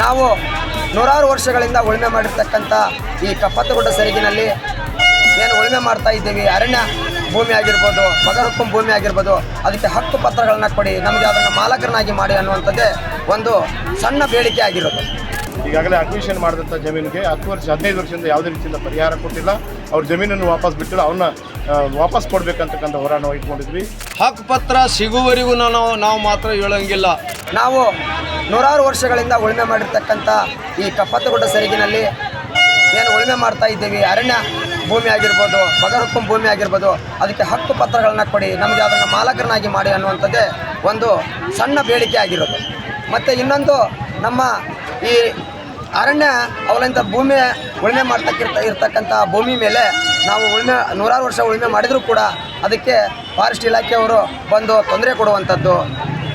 ನಾವು ನೂರಾರು ವರ್ಷಗಳಿಂದ ಉಳುಮೆ ಮಾಡಿರ್ತಕ್ಕಂಥ ಈ ಕಪ್ಪತ್ತಗುಡ್ಡ ಸರಿಗಿನಲ್ಲಿ ಏನು ಉಳುಮೆ ಮಾಡ್ತಾ ಇದ್ದೀವಿ. ಅರಣ್ಯ ಭೂಮಿ ಆಗಿರ್ಬೋದು ಬಗರುಕ್ಕಂ ಭೂಮಿ ಆಗಿರ್ಬೋದು, ಅದಕ್ಕೆ ಹಕ್ಕು ಪತ್ರಗಳನ್ನ ಕೊಡಿ, ನಮಗೆ ಅದನ್ನು ಮಾಲಕರನ್ನಾಗಿ ಮಾಡಿ ಅನ್ನುವಂಥದ್ದೇ ಒಂದು ಸಣ್ಣ ಬೇಡಿಕೆ ಆಗಿರೋದು. ಈಗಾಗಲೇ ಅಡ್ಮಿಷನ್ ಮಾಡಿದಂಥ ಜಮೀನಿಗೆ ಹತ್ತು ವರ್ಷ, ಹದಿನೈದು ವರ್ಷದಿಂದ ಯಾವುದೇ ರೀತಿಯಿಂದ ಪರಿಹಾರ ಕೊಟ್ಟಿಲ್ಲ. ಅವ್ರ ಜಮೀನನ್ನು ವಾಪಸ್ ಬಿಟ್ಟಿಲ್ಲ. ಅವನ್ನ ವಾಪಸ್ ಕೊಡ್ಬೇಕಂತಕ್ಕಂಥ ಹೋರಾಟ ಇಟ್ಕೊಂಡಿದ್ವಿ. ಹಕ್ಕು ಪತ್ರ ಸಿಗುವವರೆಗೂ ನಾವು ನಾವು ಮಾತ್ರ ಹೇಳಂಗಿಲ್ಲ. ನಾವು ನೂರಾರು ವರ್ಷಗಳಿಂದ ಉಳುಮೆ ಮಾಡಿರ್ತಕ್ಕಂಥ ಈ ಕಪ್ಪತ್ತಗುಡ್ಡ ಸರಿಗಿನಲ್ಲಿ ಏನು ಉಳುಮೆ ಮಾಡ್ತಾ ಇದ್ದೀವಿ. ಅರಣ್ಯ ಭೂಮಿ ಆಗಿರ್ಬೋದು ಬಗರಕ್ಕಂ ಭೂಮಿ ಆಗಿರ್ಬೋದು ಅದಕ್ಕೆ ಹಕ್ಕು ಪತ್ರಗಳನ್ನ ಕೊಡಿ ನಮಗೆ ಅದನ್ನು ಮಾಲಕರನ್ನಾಗಿ ಮಾಡಿ ಅನ್ನುವಂಥದ್ದೇ ಒಂದು ಸಣ್ಣ ಬೇಡಿಕೆ ಆಗಿರೋದು. ಮತ್ತು ಇನ್ನೊಂದು ನಮ್ಮ ಈ ಅರಣ್ಯ ಅವಲಂತ ಭೂಮಿ ಉಳುಮೆ ಮಾಡ್ತಕ್ಕಿರ್ತ ಇರ್ತಕ್ಕಂಥ ಭೂಮಿ ಮೇಲೆ ನಾವು ಉಳುಮೆ ನೂರಾರು ವರ್ಷ ಉಳುಮೆ ಮಾಡಿದರೂ ಕೂಡ ಅದಕ್ಕೆ ಫಾರೆಸ್ಟ್ ಇಲಾಖೆಯವರು ಬಂದು ತೊಂದರೆ ಕೊಡುವಂಥದ್ದು.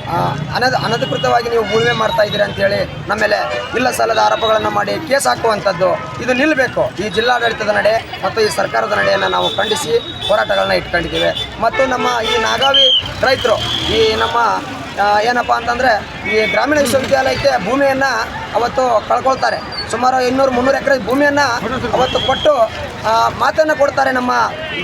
ಅನದ ಅನಧ ಅನಧಿಕೃತವಾಗಿ ನೀವು ಉಳುಮೆ ಮಾಡ್ತಾ ಇದ್ದೀರಿ ಅಂತೇಳಿ ನಮ್ಮ ಮೇಲೆ ಇಲ್ಲ ಸಾಲದ ಆರೋಪಗಳನ್ನು ಮಾಡಿ ಕೇಸ್ ಹಾಕುವಂಥದ್ದು ಇದು ನಿಲ್ಲಬೇಕು. ಈ ಜಿಲ್ಲಾಡಳಿತದ ನಡೆ ಮತ್ತು ಈ ಸರ್ಕಾರದ ನಡೆಯನ್ನು ನಾವು ಖಂಡಿಸಿ ಹೋರಾಟಗಳನ್ನ ಇಟ್ಕೊಂಡಿದ್ದೀವಿ. ಮತ್ತು ನಮ್ಮ ಈ ನಾಗಾವಿ ರೈತರು, ಈ ನಮ್ಮ ಏನಪ್ಪ ಅಂತಂದರೆ ಈ ಗ್ರಾಮೀಣ ವಿಶ್ವವಿದ್ಯಾಲಯಕ್ಕೆ ಭೂಮಿಯನ್ನು ಅವತ್ತು ಕಳ್ಕೊಳ್ತಾರೆ. ಸುಮಾರು ಇನ್ನೂರು ಮುನ್ನೂರು ಎಕರೆ ಭೂಮಿಯನ್ನು ಅವತ್ತು ಕೊಟ್ಟು ಮಾತನ್ನು ಕೊಡ್ತಾರೆ ನಮ್ಮ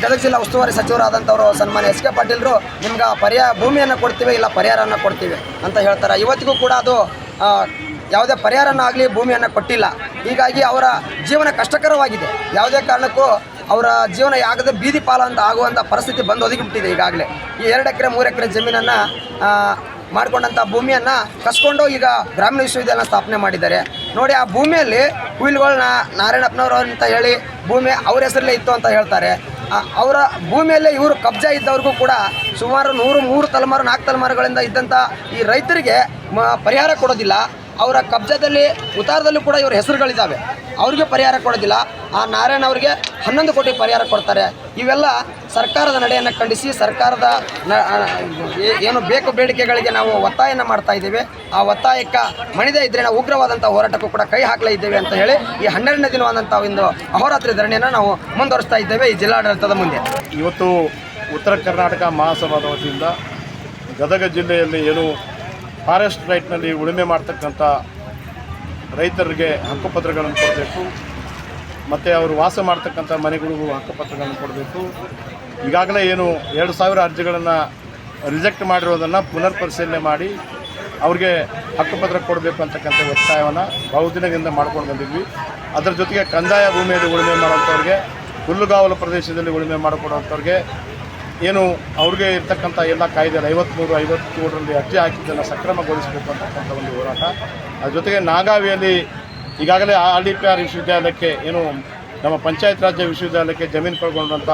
ಗದಗ ಜಿಲ್ಲಾ ಉಸ್ತುವಾರಿ ಸಚಿವರಾದಂಥವರು ಸನ್ಮಾನ್ಯ ಎಸ್ ಕೆ ಪಾಟೀಲ್ರು. ನಿಮ್ಗೆ ಪರ್ಯಾಯ ಭೂಮಿಯನ್ನು ಕೊಡ್ತೀವಿ, ಇಲ್ಲ ಪರಿಹಾರವನ್ನು ಕೊಡ್ತೀವಿ ಅಂತ ಹೇಳ್ತಾರೆ. ಇವತ್ತಿಗೂ ಕೂಡ ಅದು ಯಾವುದೇ ಪರಿಹಾರನ ಆಗಲಿ ಭೂಮಿಯನ್ನು ಕೊಟ್ಟಿಲ್ಲ. ಹೀಗಾಗಿ ಅವರ ಜೀವನ ಕಷ್ಟಕರವಾಗಿದೆ. ಯಾವುದೇ ಕಾರಣಕ್ಕೂ ಅವರ ಜೀವನ ಯಾಗದ ಬೀದಿ ಪಾಲಂತ ಆಗುವಂಥ ಪರಿಸ್ಥಿತಿ ಬಂದು ಒದಗಿಬಿಟ್ಟಿದೆ ಈಗಾಗಲೇ. ಈ ಎರಡು ಎಕರೆ, ಮೂರು ಎಕರೆ ಜಮೀನನ್ನು ಮಾಡ್ಕೊಂಡಂಥ ಭೂಮಿಯನ್ನು ಕಸ್ಕೊಂಡು ಈಗ ಗ್ರಾಮೀಣ ವಿಶ್ವವಿದ್ಯಾಲಯ ಸ್ಥಾಪನೆ ಮಾಡಿದ್ದಾರೆ. ನೋಡಿ, ಆ ಭೂಮಿಯಲ್ಲಿ ಹುಯಿಲ್ಗಳನ್ನ ನಾರಾಯಣಪ್ಪನವರು ಅಂತ ಹೇಳಿ ಭೂಮಿ ಅವ್ರ ಹೆಸರಲ್ಲೇ ಇತ್ತು ಅಂತ ಹೇಳ್ತಾರೆ. ಅವರ ಭೂಮಿಯಲ್ಲೇ ಇವರು ಕಬ್ಜಾ ಇದ್ದವ್ರಿಗೂ ಕೂಡ ಸುಮಾರು ನೂರು, ಮೂರು ತಲೆಮಾರು, ನಾಲ್ಕು ತಲೆಮಾರುಗಳಿಂದ ಇದ್ದಂಥ ಈ ರೈತರಿಗೆ ಪರಿಹಾರ ಕೊಡೋದಿಲ್ಲ. ಅವರ ಕಬ್ಜದಲ್ಲಿ, ಉತ್ತಾರದಲ್ಲೂ ಕೂಡ ಇವ್ರ ಹೆಸರುಗಳಿದ್ದಾವೆ ಅವ್ರಿಗೆ ಪರಿಹಾರ ಕೊಡೋದಿಲ್ಲ. ಆ ನಾರಾಯಣ ಅವರಿಗೆ ಹನ್ನೊಂದು ಕೋಟಿ ಪರಿಹಾರ ಕೊಡ್ತಾರೆ. ಇವೆಲ್ಲ ಸರ್ಕಾರದ ನಡೆಯನ್ನು ಖಂಡಿಸಿ ಸರ್ಕಾರದ ಏನು ಬೇಕು ಬೇಡಿಕೆಗಳಿಗೆ ನಾವು ಒತ್ತಾಯನ ಮಾಡ್ತಾ ಇದ್ದೇವೆ. ಆ ಒತ್ತಾಯಕ್ಕೆ ಮಣಿದೇ ಇದ್ದರೆ ನಾವು ಉಗ್ರವಾದಂಥ ಹೋರಾಟಕ್ಕೂ ಕೂಡ ಕೈ ಹಾಕಲೇ ಇದ್ದೇವೆ ಅಂತ ಹೇಳಿ ಈ ಹನ್ನೆರಡನೇ ದಿನವಾದಂಥ ಒಂದು ಅಹೋರಾತ್ರಿ ಧರಣಿಯನ್ನು ನಾವು ಮುಂದುವರಿಸ್ತಾ ಇದ್ದೇವೆ ಈ ಜಿಲ್ಲಾಡಳಿತದ ಮುಂದೆ. ಇವತ್ತು ಉತ್ತರ ಕರ್ನಾಟಕ ಮಹಾಸಭಾದ ವತಿಯಿಂದ ಗದಗ ಜಿಲ್ಲೆಯಲ್ಲಿ ಏನು ಫಾರೆಸ್ಟ್ ರೈಟ್ನಲ್ಲಿ ಉಳುಮೆ ಮಾಡ್ತಕ್ಕಂಥ ರೈತರಿಗೆ ಹಕ್ಕುಪತ್ರಗಳನ್ನು ಕೊಡಬೇಕು. ಮತ್ತು ಅವರು ವಾಸ ಮಾಡ್ತಕ್ಕಂಥ ಮನೆಗಳಿಗೂ ಹಕ್ಕುಪತ್ರಗಳನ್ನು ಕೊಡಬೇಕು. ಈಗಾಗಲೇ ಏನು ಎರಡು ಸಾವಿರ ಅರ್ಜಿಗಳನ್ನು ರಿಜೆಕ್ಟ್ ಮಾಡಿರೋದನ್ನು ಪುನರ್ ಪರಿಶೀಲನೆ ಮಾಡಿ ಅವ್ರಿಗೆ ಹಕ್ಕುಪತ್ರ ಕೊಡಬೇಕು ಅಂತಕ್ಕಂಥ ಒತ್ತಾಯವನ್ನು ಬಹುದಿನದಿಂದ ಮಾಡ್ಕೊಂಡು ಬಂದಿದ್ವಿ. ಅದರ ಜೊತೆಗೆ ಕಂದಾಯ ಭೂಮಿಯಲ್ಲಿ ಉಳುಮೆ ಮಾಡುವಂಥವ್ರಿಗೆ, ಹುಲ್ಲುಗಾವಲು ಪ್ರದೇಶದಲ್ಲಿ ಉಳುಮೆ ಮಾಡಿಕೊಡುವಂಥವ್ರಿಗೆ ಏನು ಅವ್ರಿಗೆ ಇರ್ತಕ್ಕಂಥ ಎಲ್ಲ ಕಾಯ್ದೆ ಐವತ್ತ್ಮೂರು ಐವತ್ತೇಳರಲ್ಲಿ ಅರ್ಜಿ ಹಾಕಿದ್ದನ್ನು ಸಕ್ರಮಗೊಳಿಸಬೇಕು ಅಂತಕ್ಕಂಥ ಒಂದು ಹೋರಾಟ. ಅದ್ರ ಜೊತೆಗೆ ನಾಗಾವಿಯಲ್ಲಿ ಈಗಾಗಲೇ ಆರ್ ಡಿ ಪಿ ಆರ್ ವಿಶ್ವವಿದ್ಯಾಲಯಕ್ಕೆ ಏನು ನಮ್ಮ ಪಂಚಾಯತ್ ರಾಜ್ಯ ವಿಶ್ವವಿದ್ಯಾಲಯಕ್ಕೆ ಜಮೀನು ಕಳ್ಕೊಂಡಂಥ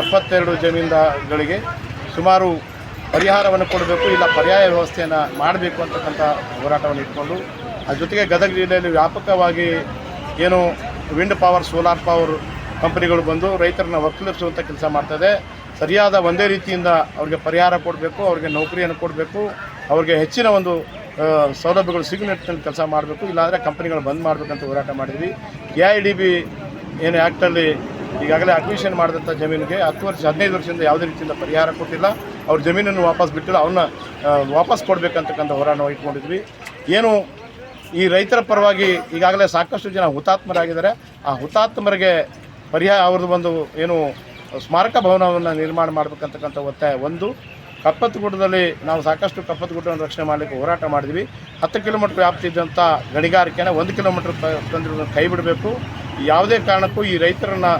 ಎಪ್ಪತ್ತೆರಡು ಜಮೀನುಗಳಿಗೆ ಸುಮಾರು ಪರಿಹಾರವನ್ನು ಕೊಡಬೇಕು, ಇಲ್ಲ ಪರ್ಯಾಯ ವ್ಯವಸ್ಥೆಯನ್ನು ಮಾಡಬೇಕು ಅಂತಕ್ಕಂಥ ಹೋರಾಟವನ್ನು ಇಟ್ಕೊಂಡು ಅದ್ರ ಜೊತೆಗೆ ಗದಗ ಜಿಲ್ಲೆಯಲ್ಲಿ ವ್ಯಾಪಕವಾಗಿ ಏನು ವಿಂಡ್ ಪವರ್, ಸೋಲಾರ್ ಪವರ್ ಕಂಪನಿಗಳು ಬಂದು ರೈತರನ್ನ ಒಕ್ಕಲಿಸುವಂಥ ಕೆಲಸ ಮಾಡ್ತದೆ ಸರಿಯಾದ ಒಂದೇ ರೀತಿಯಿಂದ ಅವ್ರಿಗೆ ಪರಿಹಾರ ಕೊಡಬೇಕು, ಅವ್ರಿಗೆ ನೌಕರಿಯನ್ನು ಕೊಡಬೇಕು, ಅವ್ರಿಗೆ ಹೆಚ್ಚಿನ ಒಂದು ಸೌಲಭ್ಯಗಳು ಸಿಗೋ ನಿಟ್ಟಿನಲ್ಲಿ ಕೆಲಸ ಮಾಡಬೇಕು. ಇಲ್ಲಾಂದರೆ ಕಂಪನಿಗಳು ಬಂದ್ ಮಾಡಬೇಕಂತ ಹೋರಾಟ ಮಾಡಿದ್ವಿ. ಎ ಐ ಡಿ ಬಿ ಏನು ಆ್ಯಕ್ಟಲ್ಲಿ ಈಗಾಗಲೇ ಅಡ್ಮಿಷನ್ ಮಾಡಿದಂಥ ಜಮೀನಿಗೆ ಹತ್ತು ವರ್ಷ, ಹದಿನೈದು ವರ್ಷದಿಂದ ಯಾವುದೇ ರೀತಿಯಿಂದ ಪರಿಹಾರ ಕೊಟ್ಟಿಲ್ಲ. ಅವ್ರ ಜಮೀನನ್ನು ವಾಪಸ್ ಬಿಟ್ಟಿಲ್ಲ. ಅವನ್ನ ವಾಪಸ್ ಕೊಡಬೇಕಂತಕ್ಕಂಥ ಹೋರಾಟ ಇಟ್ಕೊಂಡಿದ್ವಿ. ಏನು ಈ ರೈತರ ಪರವಾಗಿ ಈಗಾಗಲೇ ಸಾಕಷ್ಟು ಜನ ಹುತಾತ್ಮರಾಗಿದ್ದಾರೆ. ಆ ಹುತಾತ್ಮರಿಗೆ ಪರಿಹಾರ, ಅವ್ರದ್ದು ಒಂದು ಏನು ಸ್ಮಾರಕ ಭವನವನ್ನು ನಿರ್ಮಾಣ ಮಾಡಬೇಕಂತಕ್ಕಂಥ ಒತ್ತಾಯ ಒಂದು. ಕಪ್ಪತ್ತಗುಡ್ಡದಲ್ಲಿ ನಾವು ಸಾಕಷ್ಟು ಕಪ್ಪತ್ತಗುಡ್ಡವನ್ನು ರಕ್ಷಣೆ ಮಾಡಲಿಕ್ಕೆ ಹೋರಾಟ ಮಾಡಿದ್ವಿ. ಹತ್ತು ಕಿಲೋಮೀಟ್ರ್ ವ್ಯಾಪ್ತಿ ಇದ್ದಂಥ ಗಣಿಗಾರಿಕೆನ ಒಂದು ಕಿಲೋಮೀಟ್ರ್ ತಂದಿರೋದನ್ನು ಕೈ ಬಿಡಬೇಕು. ಯಾವುದೇ ಕಾರಣಕ್ಕೂ ಈ ರೈತರನ್ನು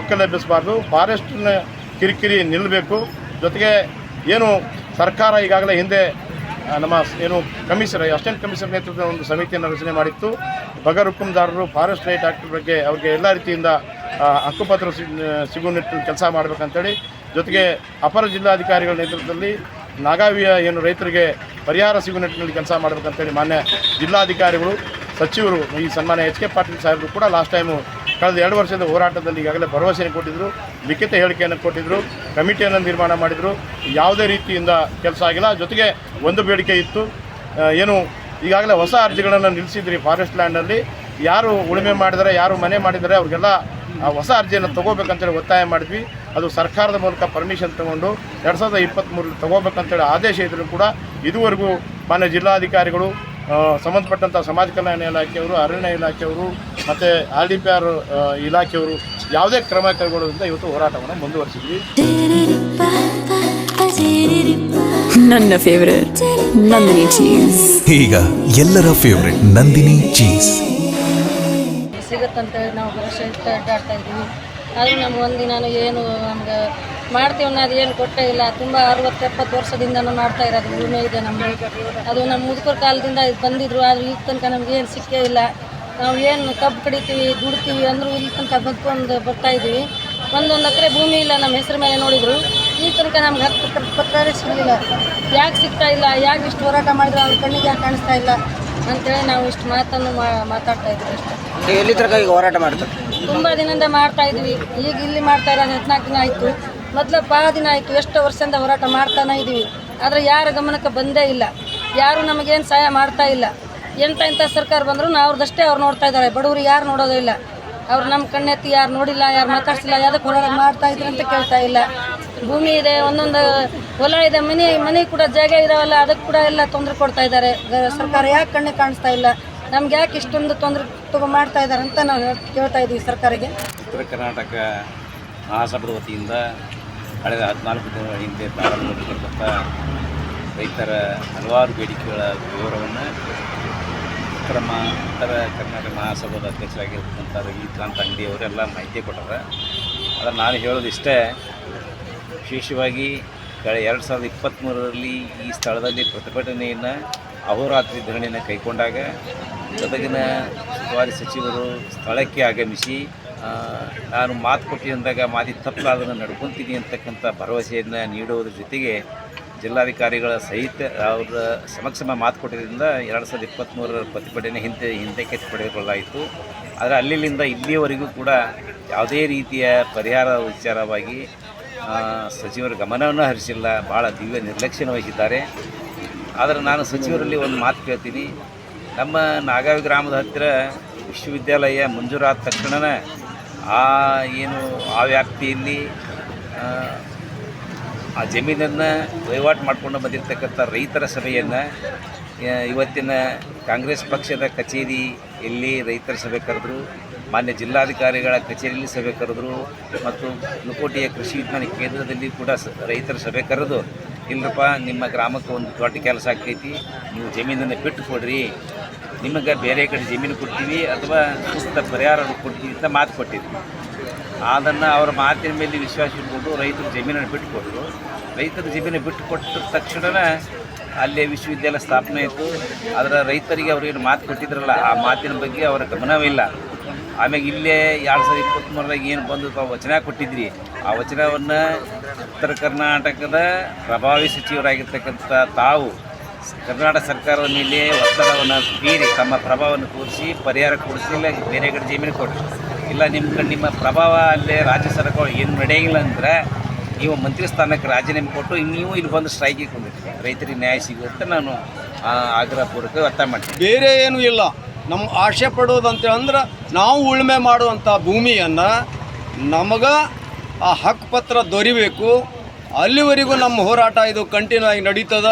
ಒಕ್ಕಲೆಬ್ಬಿಸಬಾರ್ದು ಫಾರೆಸ್ಟ್ನ ಕಿರಿಕಿರಿ ನಿಲ್ಲಬೇಕು ಜೊತೆಗೆ ಏನು ಸರ್ಕಾರ ಈಗಾಗಲೇ ಹಿಂದೆ ನಮ್ಮ ಏನು ಕಮಿಷನರ್, ಅಸಿಸ್ಟೆಂಟ್ ಕಮಿಷನರ್ ನೇತೃತ್ವದ ಒಂದು ಸಮಿತಿಯನ್ನು ರಚನೆ ಮಾಡಿತ್ತು. ಬಗರ್ ಹುಕುಂದಾರರು ಫಾರೆಸ್ಟ್ ರೈಟ್ ಆಕ್ಟ್ ಬಗ್ಗೆ ಅವ್ರಿಗೆ ಎಲ್ಲ ರೀತಿಯಿಂದ ಹಕ್ಕುಪತ್ರ ಸಿಗ್ ಸಿಗುವ ನಿಟ್ಟಿನಲ್ಲಿ ಕೆಲಸ ಮಾಡಬೇಕಂತೇಳಿ ಜೊತೆಗೆ ಅಪರ ಜಿಲ್ಲಾಧಿಕಾರಿಗಳ ನೇತೃತ್ವದಲ್ಲಿ ನಾಗಾವಿಯ ಏನು ರೈತರಿಗೆ ಪರಿಹಾರ ಸಿಗುವ ನಿಟ್ಟಿನಲ್ಲಿ ಕೆಲಸ ಮಾಡಬೇಕಂತೇಳಿ ಮಾನ್ಯ ಜಿಲ್ಲಾಧಿಕಾರಿಗಳು, ಸಚಿವರು ಈ ಸನ್ಮಾನ್ಯ ಎಚ್ ಕೆ ಪಾಟೀಲ್ ಸಾಹೇಬರು ಕೂಡ ಲಾಸ್ಟ್ ಟೈಮು ಕಳೆದ ಎರಡು ವರ್ಷದ ಹೋರಾಟದಲ್ಲಿ ಈಗಾಗಲೇ ಭರವಸೆಯನ್ನು ಕೊಟ್ಟಿದ್ದರು ಲಿಖಿತ ಹೇಳಿಕೆಯನ್ನು ಕೊಟ್ಟಿದ್ದರು ಕಮಿಟಿಯನ್ನು ನಿರ್ಮಾಣ ಮಾಡಿದರು. ಯಾವುದೇ ರೀತಿಯಿಂದ ಕೆಲಸ ಆಗಿಲ್ಲ. ಜೊತೆಗೆ ಒಂದು ಬೇಡಿಕೆ ಇತ್ತು. ಏನು ಈಗಾಗಲೇ ಹೊಸ ಅರ್ಜಿಗಳನ್ನು ನಿಲ್ಲಿಸಿದ್ರಿ ಫಾರೆಸ್ಟ್ ಲ್ಯಾಂಡಲ್ಲಿ ಯಾರು ಉಳುಮೆ ಮಾಡಿದರೆ, ಯಾರು ಮನೆ ಮಾಡಿದರೆ, ಅವ್ರಿಗೆಲ್ಲ ಆ ಹೊಸ ಅರ್ಜಿಯನ್ನು ತೊಗೋಬೇಕಂತೇಳಿ ಒತ್ತಾಯ ಮಾಡಿದ್ವಿ. ಅದು ಸರ್ಕಾರದ ಮೂಲಕ ಪರ್ಮಿಷನ್ ತಗೊಂಡು ಎರಡು ಸಾವಿರದ ಇಪ್ಪತ್ತ್ಮೂರಲ್ಲಿ ತೊಗೋಬೇಕಂತೇಳಿ ಆದೇಶ ಇದ್ದರೂ ಕೂಡ ಇದುವರೆಗೂ ಮಾನ್ಯ ಜಿಲ್ಲಾಧಿಕಾರಿಗಳು ಸಂಬಂಧಪಟ್ಟಂಥ ಸಮಾಜ ಕಲ್ಯಾಣ ಇಲಾಖೆಯವರು ಅರಣ್ಯ ಇಲಾಖೆಯವರು ಮತ್ತು ಆರ್ ಡಿ ಪಿ ಆರ್ ಇಲಾಖೆಯವರು ಯಾವುದೇ ಕ್ರಮ ಕೈಗೊಳ್ಳೋದ್ರಿಂದ ಇವತ್ತು ಹೋರಾಟವನ್ನು ಮುಂದುವರಿಸಿದ್ವಿ. ನನ್ನ ಫೇವರೇಟ್ ನಂದಿನಿ ಚೀಸ್ ಈಗ ಎಲ್ಲರ ಫೇವ್ರೆಟ್ ನಂದಿನಿ ಚೀಸ್ ಸಿಗುತ್ತಂತೇಳಿ ನಾವು ಭರವಸೆ ಇಟ್ಟು ಅಡ್ಡಾಡ್ತಾ ಇದ್ದೀವಿ. ಅದು ನಮ್ಗೆ ಒಂದಿನಾನು ಏನು ನಮ್ಗೆ ಮಾಡ್ತೀವಿ ಅನ್ನೋದು ಏನು ಕೊಟ್ಟೇ ಇಲ್ಲ. ತುಂಬ ಅರವತ್ತು, ಎಪ್ಪತ್ತು ವರ್ಷದಿಂದನೂ ಮಾಡ್ತಾ ಇರೋದು ಭೂಮಿ ಇದೆ ನಮ್ಮದು ಅದು ನಮ್ಮ ಮುದುಕರ ಕಾಲದಿಂದ ಇದು ಬಂದಿದ್ರು, ಆದರೆ ಈಗ ತನಕ ನಮ್ಗೆ ಏನು ಸಿಕ್ಕೇ ಇಲ್ಲ. ನಾವು ಏನು ಕಬ್ಬು ಕಡಿತೀವಿ, ದುಡ್ತೀವಿ ಅಂದರೂ ಇಲ್ಲಿ ತನಕ ಬದುಕೊಂಡು ಬರ್ತಾ ಇದ್ದೀವಿ. ಒಂದೊಂದು ಎಕರೆ ಭೂಮಿ ಇಲ್ಲ ನಮ್ಮ ಹೆಸರು ಮೇಲೆ ನೋಡಿದ್ರು. ಈ ತನಕ ನಮ್ಗೆ ಹತ್ತು ಪತ್ರ ಸಿಗಲಿಲ್ಲ. ಯಾಕೆ ಸಿಗ್ತಾ ಇಲ್ಲ? ಯಾಕೆ ಇಷ್ಟು ಹೋರಾಟ ಮಾಡಿದ್ರು? ಅವ್ರ ಕಣ್ಣಿಗೆ ಯಾಕೆ ಕಾಣಿಸ್ತಾ ಇಲ್ಲ? ಅಂತೇಳಿ ನಾವು ಇಷ್ಟು ಮಾತನ್ನು ಮಾ- ಮಾತಾಡ್ತಾ ಇದ್ದೀವಿ ಅಷ್ಟೇ. ನೀವು ಎಲ್ಲಿ ತನಕ ಈಗ ಹೋರಾಟ ಮಾಡ್ತಾರೆ ತುಂಬ ದಿನದಿಂದ ಮಾಡ್ತಾ ಇದ್ವಿ ಈಗ ಇಲ್ಲಿ ಮಾಡ್ತಾ ಇರೋದು ಹದಿನಾಲ್ಕು ದಿನ ಆಯಿತು. ಮೊದಲು ಭಾಳ ದಿನ ಆಯಿತು. ಎಷ್ಟು ವರ್ಷದಿಂದ ಹೋರಾಟ ಮಾಡ್ತಾನೆ ಇದ್ದೀವಿ. ಆದರೆ ಯಾರ ಗಮನಕ್ಕೆ ಬಂದೇ ಇಲ್ಲ. ಯಾರು ನಮಗೇನು ಸಹಾಯ ಮಾಡ್ತಾ ಇಲ್ಲ. ಎಂಥ ಇಂಥ ಸರ್ಕಾರ ಬಂದರೂ ನಾವು ಅವ್ರದ್ದಷ್ಟೇ ಅವ್ರು ನೋಡ್ತಾ ಇದ್ದಾರೆ. ಬಡವರು ಯಾರು ನೋಡೋದೇ ಇಲ್ಲ. ಅವ್ರು ನಮ್ಮ ಕಣ್ಣೆತ್ತಿ ಯಾರು ನೋಡಿಲ್ಲ ಯಾರು ಮಾತಾಡ್ಸಿಲ್ಲ ಯಾವುದಕ್ಕೆ ಹೋರಾಟ ಮಾಡ್ತಾ ಇದ್ರು ಅಂತ ಕೇಳ್ತಾ ಇಲ್ಲ. ಭೂಮಿ ಇದೆ, ಒಂದೊಂದು ಹೊಲ ಇದೆ, ಮನೆ ಮನೆ ಕೂಡ ಜಾಗ ಇದಾವಲ್ಲ, ಅದಕ್ಕೆ ಕೂಡ ಎಲ್ಲ ತೊಂದರೆ ಕೊಡ್ತಾ ಇದ್ದಾರೆ. ಸರ್ಕಾರ ಯಾಕೆ ಕಣ್ಣಿಗೆ ಕಾಣಿಸ್ತಾ ಇಲ್ಲ? ನಮ್ಗೆ ಯಾಕೆ ಇಷ್ಟೊಂದು ತೊಂದರೆ ತಗೊ ಮಾಡ್ತಾ ಇದ್ದಾರೆ ಅಂತ ನಾವು ಕೇಳ್ತಾ ಇದ್ದೀವಿ ಸರ್ಕಾರಕ್ಕೆ. ಉತ್ತರ ಕರ್ನಾಟಕ ಮಹಾಸಭಾದ ವತಿಯಿಂದ ಕಳೆದ ಹದಿನಾಲ್ಕು ದಿನಗಳ ಹಿಂದೆ ಪ್ರಾರಂಭಗೊಂಡಿರ್ತಕ್ಕಂಥ ರೈತರ ಹಲವಾರು ಬೇಡಿಕೆಗಳ ವಿವರವನ್ನು ಉತ್ತರ ಮಾ ಉತ್ತರ ಕರ್ನಾಟಕ ಮಹಾಸಭಾದ ಅಧ್ಯಕ್ಷರಾಗಿರ್ತಕ್ಕಂಥ ರವಿಕಾಂತ್ ಅಂಗಡಿಯವರೆಲ್ಲ ಮಾಹಿತಿ ಕೊಟ್ಟಾರೆ ಆದರೆ ನಾನು ಹೇಳೋದು ಇಷ್ಟೇ ವಿಶೇಷವಾಗಿ ಕಳೆ ಎರಡು ಸಾವಿರದ ಇಪ್ಪತ್ತ್ಮೂರರಲ್ಲಿ ಈ ಸ್ಥಳದಲ್ಲಿ ಪ್ರತಿಭಟನೆಯನ್ನು ಅಹೋರಾತ್ರಿ ಧರಣಿಯನ್ನು ಕೈಕೊಂಡಾಗ ಗದಗಿನ ಉಸ್ತುವಾರಿ ಸಚಿವರು ಸ್ಥಳಕ್ಕೆ ಆಗಮಿಸಿ ನಾನು ಮಾತು ಕೊಟ್ಟಿದ್ದಾಗ ಮಾತಿ ತಪ್ಪಲಾದನ್ನು ನಡ್ಕೊತೀನಿ ಅಂತಕ್ಕಂಥ ಭರವಸೆಯನ್ನು ನೀಡುವುದ್ರ ಜೊತೆಗೆ ಜಿಲ್ಲಾಧಿಕಾರಿಗಳ ಸಹಿತ ಅವರ ಸಮಕ್ಷಮ ಮಾತು ಕೊಟ್ಟಿದ್ದರಿಂದ ಎರಡು ಸಾವಿರದ ಇಪ್ಪತ್ತ್ಮೂರರ ಪ್ರತಿಭಟನೆ ಹಿಂದೆ, ಹಿಂದಕ್ಕೆ ಪಡೆದುಕೊಳ್ಳಲಾಯಿತು ಆದರೆ ಅಲ್ಲಿಂದ ಇಲ್ಲಿಯವರೆಗೂ ಕೂಡ ಯಾವುದೇ ರೀತಿಯ ಪರಿಹಾರ ವಿಚಾರವಾಗಿ ಸಚಿವರ ಗಮನವನ್ನು ಹರಿಸಿಲ್ಲ ಭಾಳ ದಿವ್ಯ ನಿರ್ಲಕ್ಷ್ಯ ವಹಿಸಿದ್ದಾರೆ. ಆದರೆ ನಾನು ಸಚಿವರಲ್ಲಿ ಒಂದು ಮಾತು ಕೇಳ್ತೀನಿ. ನಮ್ಮ ನಾಗಾವಿ ಗ್ರಾಮದ ಹತ್ತಿರ ವಿಶ್ವವಿದ್ಯಾಲಯ ಮಂಜೂರಾದ ತಕ್ಷಣವೇ ಆ ಏನು ಆ ವ್ಯಾಪ್ತಿಯಲ್ಲಿ ಆ, ಜಮೀನನ್ನು ವಹಿವಾಟು ಮಾಡಿಕೊಂಡು ಬಂದಿರತಕ್ಕಂಥ ರೈತರ ಸಭೆಯನ್ನು ಇವತ್ತಿನ ಕಾಂಗ್ರೆಸ್ ಪಕ್ಷದ ಕಚೇರಿಯಲ್ಲಿ ರೈತರ ಸಭೆ ಕರೆದ್ರು. ಮಾನ್ಯ ಜಿಲ್ಲಾಧಿಕಾರಿಗಳ ಕಚೇರಿಯಲ್ಲಿ ಸಭೆ ಕರೆದರು ಮತ್ತು ಲುಕೋಟಿಯ ಕೃಷಿ ವಿಜ್ಞಾನ ಕೇಂದ್ರದಲ್ಲಿ ಕೂಡ ರೈತರ ಸಭೆ ಕರೆದು ಇಲ್ಲರಪ್ಪ ನಿಮ್ಮ ಗ್ರಾಮಕ್ಕೆ ಒಂದು ದೊಡ್ಡ ಕೆಲಸ ಆಗ್ತೈತಿ, ನೀವು ಜಮೀನನ್ನು ಬಿಟ್ಟು ಕೊಡ್ರಿ, ನಿಮಗೆ ಬೇರೆ ಕಡೆ ಜಮೀನು ಕೊಡ್ತೀವಿ ಅಥವಾ ಸೂಕ್ತ ಪರಿಹಾರ ಕೊಡ್ತೀವಿ ಅಂತ ಮಾತು ಕೊಟ್ಟಿದ್ವಿ ಅದನ್ನು ಅವರ ಮಾತಿನ ಮೇಲೆ ವಿಶ್ವಾಸ ಇಟ್ಕೊಂಡು ರೈತರು ಜಮೀನನ್ನು ಬಿಟ್ಟು ಕೊಟ್ಟರು ರೈತರು ಜಮೀನು ಬಿಟ್ಟು ಕೊಟ್ಟ ತಕ್ಷಣ ಅಲ್ಲಿ ವಿಶ್ವವಿದ್ಯಾಲಯ ಸ್ಥಾಪನೆ ಆಯಿತು. ಅದರ ರೈತರಿಗೆ ಅವ್ರೇನು ಮಾತು ಕೊಟ್ಟಿದ್ರಲ್ಲ, ಆ ಮಾತಿನ ಬಗ್ಗೆ ಅವರ ಗಮನವಿಲ್ಲ. ಆಮ್ಯಾಗ ಇಲ್ಲೇ ಎರಡು ಸಾವಿರದ ಇಪ್ಪತ್ತ್ಮೂರರಾಗ ಏನು ಬಂದು ವಚನ ಕೊಟ್ಟಿದ್ರಿ. ಆ ವಚನವನ್ನು ಉತ್ತರ ಕರ್ನಾಟಕದ ಪ್ರಭಾವಿ ಸಚಿವರಾಗಿರ್ತಕ್ಕಂಥ ತಾವು ಕರ್ನಾಟಕ ಸರ್ಕಾರದ ಮೇಲೆ ಒತ್ತಡವನ್ನು ಬೀರಿ ತಮ್ಮ ಪ್ರಭಾವವನ್ನು ತೋರಿಸಿ ಪರಿಹಾರ ಕೊಡಿಸಲಿಲ್ಲ ಬೇರೆ ಕಡೆ ಜಮೀನು ಕೊಡಿಸಿ ಇಲ್ಲ ನಿಮ್ಮ ಕಡೆ ನಿಮ್ಮ ಪ್ರಭಾವ ಅಲ್ಲೇ ರಾಜ್ಯ ಸರ್ಕಾರ ಏನು ನಡೆಯಂಗಿಲ್ಲ ಅಂದ್ರೆ ನೀವು ಮಂತ್ರಿ ಸ್ಥಾನಕ್ಕೆ ರಾಜೀನಾಮೆ ಕೊಟ್ಟು ನೀವು ಇಲ್ಲಿ ಬಂದು ಸ್ಟ್ರೈಕಿಗೆ ಬಂದಿರಿ ರೈತರಿಗೆ ನ್ಯಾಯ ಸಿಗುತ್ತೆ ನಾನು ಆಗ್ರಹಪೂರ್ವಕ ಒತ್ತಾಯ ಮಾಡ್ತೀನಿ. ಬೇರೆ ಏನೂ ಇಲ್ಲ. ನಮ್ಮ ಆಶೆ ಪಡೋದಂತ ಅಂದ್ರೆ ನಾವು ಉಳುಮೆ ಮಾಡುವಂಥ ಭೂಮಿಯನ್ನು ನಮಗೆ ಆ ಹಕ್ಕುಪತ್ರ ದೊರಿಬೇಕು. ಅಲ್ಲಿವರೆಗೂ ನಮ್ಮ ಹೋರಾಟ ಇದು ಕಂಟಿನ್ಯೂ ಆಗಿ ನಡೀತದ.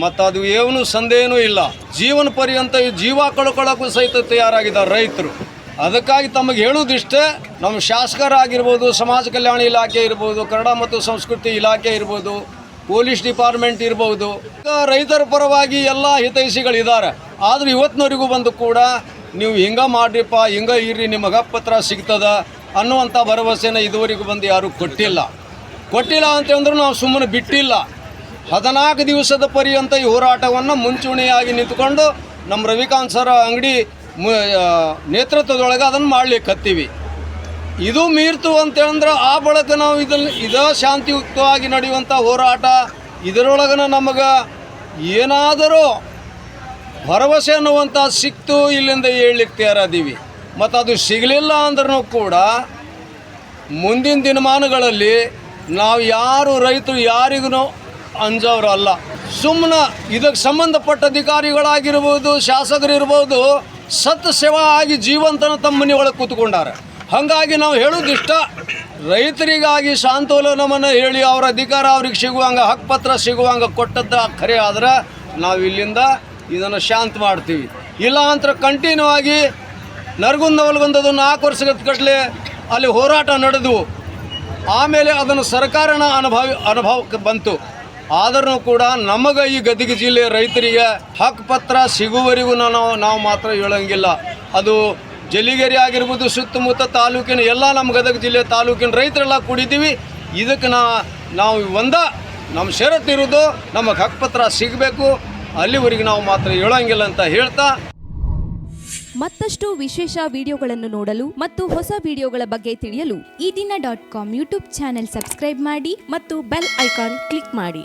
ಮತ್ತು ಅದು ಏನು ಸಂದೇಹನೂ ಇಲ್ಲ. ಜೀವನ ಪರ್ಯಂತ ಈ ಜೀವ ಕಳ್ಕೊಳ್ಳೋಕ್ಕೂ ಸಹಿತ ತಯಾರಾಗಿದ್ದಾರೆ ರೈತರು. ಅದಕ್ಕಾಗಿ ತಮಗೆ ಹೇಳುವುದಿಷ್ಟೇ, ನಮ್ಮ ಶಾಸಕರಾಗಿರ್ಬೋದು, ಸಮಾಜ ಕಲ್ಯಾಣ ಇಲಾಖೆ ಇರ್ಬೋದು, ಕನ್ನಡ ಮತ್ತು ಸಂಸ್ಕೃತಿ ಇಲಾಖೆ ಇರ್ಬೋದು ಪೊಲೀಸ್ ಡಿಪಾರ್ಟ್ಮೆಂಟ್ ಇರಬಹುದು ರೈತರ ಪರವಾಗಿ ಎಲ್ಲ ಹಿತೈಷಿಗಳಿದ್ದಾರೆ. ಆದರೂ ಇವತ್ತಿನವರೆಗೂ ಬಂದು ಕೂಡ ನೀವು ಹಿಂಗ ಮಾಡ್ರಿಪ್ಪ, ಹಿಂಗ ಇರ್ರಿ, ನಿಮಗೆ ಪತ್ರ ಸಿಗ್ತದ ಅನ್ನುವಂಥ ಭರವಸೆನ ಇದುವರೆಗೂ ಬಂದು ಯಾರೂ ಕೊಟ್ಟಿಲ್ಲ. ಕೊಟ್ಟಿಲ್ಲ ಅಂತಂದ್ರೂ ನಾವು ಸುಮ್ಮನೆ ಬಿಟ್ಟಿಲ್ಲ. ಹದಿನಾಲ್ಕು ದಿವಸದ ಪರ್ಯಂತ ಈ ಹೋರಾಟವನ್ನು ಮುಂಚೂಣಿಯಾಗಿ ನಿಂತ್ಕೊಂಡು ನಮ್ಮ ರವಿಕಾಂತ್ ಸರ್ ಅಂಗಡಿ ನೇತೃತ್ವದೊಳಗೆ ಅದನ್ನು ಮಾಡಲಿಕ್ಕೆ ಹತ್ತೀವಿ. ಇದು ಮೀರ್ತು ಅಂತೇಳಂದ್ರೆ ಆ ಬಳಕ ನಾವು ಇದನ್ನು ಇದ ಶಾಂತಿಯುಕ್ತವಾಗಿ ನಡೆಯುವಂಥ ಹೋರಾಟ. ಇದರೊಳಗನ ನಮಗೆ ಏನಾದರೂ ಭರವಸೆ ಅನ್ನುವಂಥ ಸಿಕ್ತು ಇಲ್ಲಿಂದ ಹೇಳಲಿಕ್ಕೆ ತಯಾರಾದೀವಿ. ಮತ್ತು ಅದು ಸಿಗಲಿಲ್ಲ ಅಂದ್ರೂ ಕೂಡ ಮುಂದಿನ ದಿನಮಾನಗಳಲ್ಲಿ ನಾವು ಯಾರು ರೈತರು ಯಾರಿಗೂ ಅಂಜವ್ರಲ್ಲ ಸುಮ್ಮನೆ ಇದಕ್ಕೆ ಸಂಬಂಧಪಟ್ಟ ಅಧಿಕಾರಿಗಳಾಗಿರ್ಬೋದು, ಶಾಸಕರಿರ್ಬೋದು, ಸತ್ ಸೇವಾ ಆಗಿ ಜೀವಂತನ ತಮ್ಮ ಮನೆಯೊಳಗೆ ಕೂತ್ಕೊಂಡಾರ. ಹಾಗಾಗಿ ನಾವು ಹೇಳೋದಿಷ್ಟ, ರೈತರಿಗಾಗಿ ಸಾಂತ್ವನವನ್ನು ಹೇಳಿ ಅವರ ಅಧಿಕಾರ ಅವ್ರಿಗೆ ಸಿಗುವಂಗೆ ಹಕ್ಕುಪತ್ರ ಸಿಗುವಂಗೆ ಕೊಟ್ಟದ್ದು ಖರೆ ಆದ್ರೆ ನಾವು ಇಲ್ಲಿಂದ ಇದನ್ನು ಶಾಂತ ಮಾಡ್ತೀವಿ. ಇಲ್ಲ ಅಂತ ಕಂಟಿನ್ಯೂ ಆಗಿ ನರಗುಂದ ಒಳಗೊಂದದು ನಾಲ್ಕು ವರ್ಷದ ಗಟ್ಟಲೆ ಅಲ್ಲಿ ಹೋರಾಟ ನಡೆದು, ಆಮೇಲೆ ಅದನ್ನು ಸರ್ಕಾರನ ಅನುಭವ, ಅನುಭವಕ್ಕೆ ಬಂತು. ಆದರೂ ಕೂಡ ನಮಗೆ ಈ ಗದಗ ಜಿಲ್ಲೆ ರೈತರಿಗೆ ಹಕ್ಕುಪತ್ರ ಸಿಗುವವರೆಗೂ ನಾವು ನಾವು ಮಾತ್ರ ಹೇಳೋಂಗಿಲ್ಲ. ಅದು ಜಲಿಗೆರೆ ಆಗಿರ್ಬೋದು ಸುತ್ತಮುತ್ತ ತಾಲೂಕಿನ ಎಲ್ಲ ನಮ್ಮ ಗದಗ ಜಿಲ್ಲೆ ತಾಲೂಕಿನ ರೈತರೆಲ್ಲ ಕೂಡಿದ್ದೀವಿ. ಇದಕ್ಕೆ ನಾ ನಾವು ಒಂದ, ನಮ್ಮ ಷರತ್ತು ಇರೋದು ನಮಗೆ ಹಕ್ಕುಪತ್ರ ಸಿಗಬೇಕು. ಅಲ್ಲಿವರೆಗೆ ನಾವು ಮಾತ್ರ ಹೇಳೋಂಗಿಲ್ಲ ಅಂತ ಹೇಳ್ತಾ. ಮತ್ತಷ್ಟು ವಿಶೇಷ ವಿಡಿಯೋಗಳನ್ನು ನೋಡಲು ಮತ್ತು ಹೊಸ ವಿಡಿಯೋಗಳ ಬಗ್ಗೆ ತಿಳಿಯಲು ಈ ದಿನ dot com YouTube channel subscribe ಮಾಡಿ ಮತ್ತು ಬೆಲ್ ಐಕಾನ್ ಕ್ಲಿಕ್ ಮಾಡಿ.